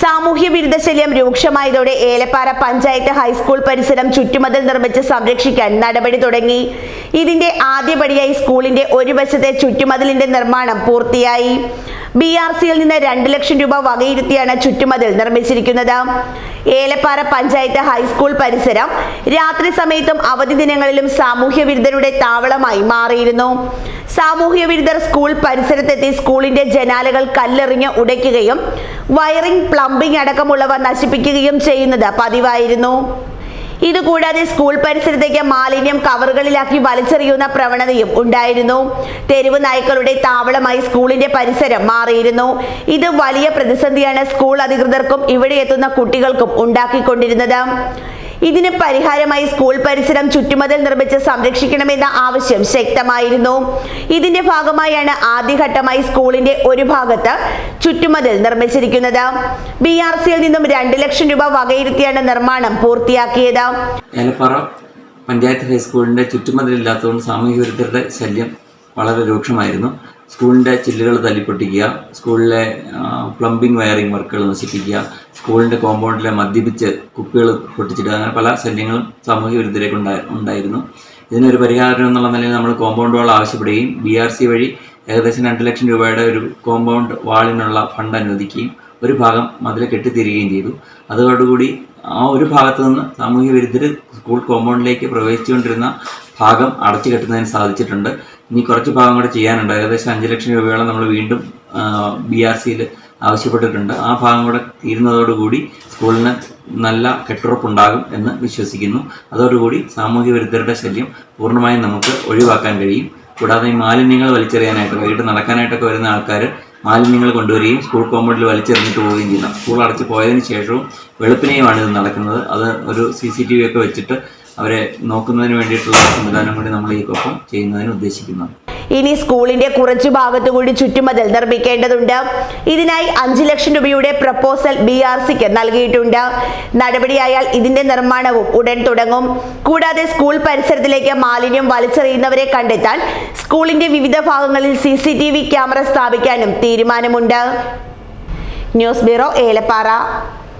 സാമൂഹ്യ വിരുദ്ധ ശല്യം രൂക്ഷമായതോടെ ഏലപ്പാറ പഞ്ചായത്ത് ഹൈസ്കൂൾ പരിസരം ചുറ്റുമതിൽ നിർമ്മിച്ച് സംരക്ഷിക്കാൻ നടപടി തുടങ്ങി. ഇതിന്റെ ആദ്യപടിയായി സ്കൂളിന്റെ ഒരു വശത്തെ ചുറ്റുമതിലിന്റെ നിർമ്മാണം പൂർത്തിയായി. ബി ആർ സിയിൽ നിന്ന് രണ്ട് ലക്ഷം രൂപ വകയിരുത്തിയാണ് ചുറ്റുമതിൽ നിർമ്മിച്ചിരിക്കുന്നത്. ഏലപ്പാറ പഞ്ചായത്ത് ഹൈസ്കൂൾ പരിസരം രാത്രി സമയത്തും അവധി ദിനങ്ങളിലും സാമൂഹ്യ വിരുദ്ധരുടെ താവളമായി മാറിയിരുന്നു. സാമൂഹ്യ വിരുദ്ധർ സ്കൂൾ പരിസരത്തെത്തി സ്കൂളിന്റെ ജനാലകൾ കല്ലെറിഞ്ഞ് ഉടയ്ക്കുകയും വയറിംഗ് പ്ലംബിംഗ് അടക്കമുള്ളവ നശിപ്പിക്കുകയും ചെയ്യുന്നത് പതിവായിരുന്നു. ഇതുകൂടാതെ സ്കൂൾ പരിസരത്തേക്ക് മാലിന്യം കവറുകളിലാക്കി വലിച്ചെറിയുന്ന പ്രവണതയും ഉണ്ടായിരുന്നു. തെരുവ് നായ്ക്കളുടെ താവളമായി സ്കൂളിന്റെ പരിസരം മാറിയിരുന്നു. ഇത് വലിയ പ്രതിസന്ധിയാണ് സ്കൂൾ അധികൃതർക്കും ഇവിടെ എത്തുന്ന കുട്ടികൾക്കും ഉണ്ടാക്കിക്കൊണ്ടിരുന്നത്. ഇതിന് പരിഹാരമായി സ്കൂൾ പരിസരം ചുറ്റുമതിൽ നിർമ്മിച്ച് സംരക്ഷിക്കണമെന്ന ആവശ്യം ശക്തമായിരുന്നു. ഇതിന്റെ ഭാഗമായാണ് ആദ്യഘട്ടമായി സ്കൂളിന്റെ ഒരു ഭാഗത്ത് ചുറ്റുമതിൽ നിർമ്മിച്ചിരിക്കുന്നത്. ബി ആർ സിയിൽ നിന്നും രണ്ട് ലക്ഷം രൂപ വകയിരുത്തിയാണ് നിർമ്മാണം പൂർത്തിയാക്കിയത്. പഞ്ചായത്ത് ഹൈസ്കൂളിന്റെ ചുറ്റുമതിലില്ലാത്തതുകൊണ്ട് സാമൂഹ്യ വിരുദ്ധരുടെ ശല്യം വളരെ രൂക്ഷമായിരുന്നു. സ്കൂളിന്റെ ചില്ലുകൾ തല്ലിപ്പൊട്ടിക്കുക സ്കൂളിലെ പ്ലംബിംഗ് വയറിംഗ് വർക്കുകൾ നശിപ്പിക്കുക സ്കൂളിന്റെ കോമ്പൗണ്ടിലെ മദ്യപിച്ച് കുപ്പികൾ പൊട്ടിച്ചിടുക അങ്ങനെ പല ശല്യങ്ങളും സാമൂഹ്യ വിരുദ്ധരേക്ക് ഉണ്ടായിരുന്നു. ഇതിനൊരു പരിഹാരം എന്നുള്ള നിലയിൽ നമ്മൾ കോമ്പൗണ്ട് വാൾ ആവശ്യപ്പെടുകയും ബി ആർ സി വഴി ഏകദേശം രണ്ട് ലക്ഷം രൂപയുടെ ഒരു കോമ്പൗണ്ട് വാളിനുള്ള ഫണ്ട് അനുവദിക്കുകയും ഒരു ഭാഗം മതിൽ കെട്ടിത്തീരുകയും ചെയ്തു. അതോടുകൂടി ആ ഒരു ഭാഗത്ത് നിന്ന് സാമൂഹ്യ വിരുദ്ധർ സ്കൂൾ കോമ്പൗണ്ടിലേക്ക് പ്രവേശിച്ചുകൊണ്ടിരുന്ന ഭാഗം അടച്ചു കെട്ടുന്നതിന് സാധിച്ചിട്ടുണ്ട്. ഇനി കുറച്ച് ഭാഗം കൂടെ ചെയ്യാനുണ്ട്. ഏകദേശം അഞ്ച് ലക്ഷം രൂപയോളം നമ്മൾ വീണ്ടും ബി ആർ സിയിൽ ആവശ്യപ്പെട്ടിട്ടുണ്ട്. ആ ഭാഗം കൂടെ തീരുന്നതോടുകൂടി സ്കൂളിന് നല്ല കെട്ടുറപ്പുണ്ടാകും എന്ന് വിശ്വസിക്കുന്നു. അതോടുകൂടി സാമൂഹ്യ വിരുദ്ധരുടെ ശല്യം പൂർണമായും നമുക്ക് ഒഴിവാക്കാൻ കഴിയും. കൂടാതെ ഈ മാലിന്യങ്ങൾ വലിച്ചെറിയാനായിട്ട് വൈകിട്ട് നടക്കാനായിട്ടൊക്കെ വരുന്ന ആൾക്കാർ മാലിന്യങ്ങൾ കൊണ്ടുവരികയും സ്കൂൾ കോമ്പൗണ്ടിൽ വലിച്ചെറിഞ്ഞിട്ട് പോവുകയും ചെയ്യുന്നു. സ്കൂൾ അടച്ചു പോയതിന് ശേഷവും വെളുപ്പിനെയുമാണ് ഇത് നടക്കുന്നത്. അത് ഒരു സി സി ടി വി ഒക്കെ വെച്ചിട്ട് അവരെ നോക്കുന്നതിന് വേണ്ടിയിട്ടുള്ള സംവിധാനം കൂടി നമ്മൾ ഈ കൊപ്പം ചെയ്യുന്നതിന് ഉദ്ദേശിക്കുന്നത് ഇനി സ്കൂളിന്റെ കുറച്ചു ഭാഗത്തുകൂടി ചുറ്റുമതിൽ നിർമ്മിക്കേണ്ടതുണ്ട്. ഇതിനായി അഞ്ചു ലക്ഷം രൂപയുടെ പ്രപ്പോസൽ ബി ആർ സിക്ക് നൽകിയിട്ടുണ്ട്. നടപടിയായാൽ ഇതിന്റെ നിർമ്മാണവും ഉടൻ തുടങ്ങും. കൂടാതെ സ്കൂൾ പരിസരത്തിലേക്ക് മാലിന്യം വലിച്ചെറിയുന്നവരെ കണ്ടെത്താൻ സ്കൂളിന്റെ വിവിധ ഭാഗങ്ങളിൽ C C T V camera സ്ഥാപിക്കാനും തീരുമാനമുണ്ട്. News bureau Elappara.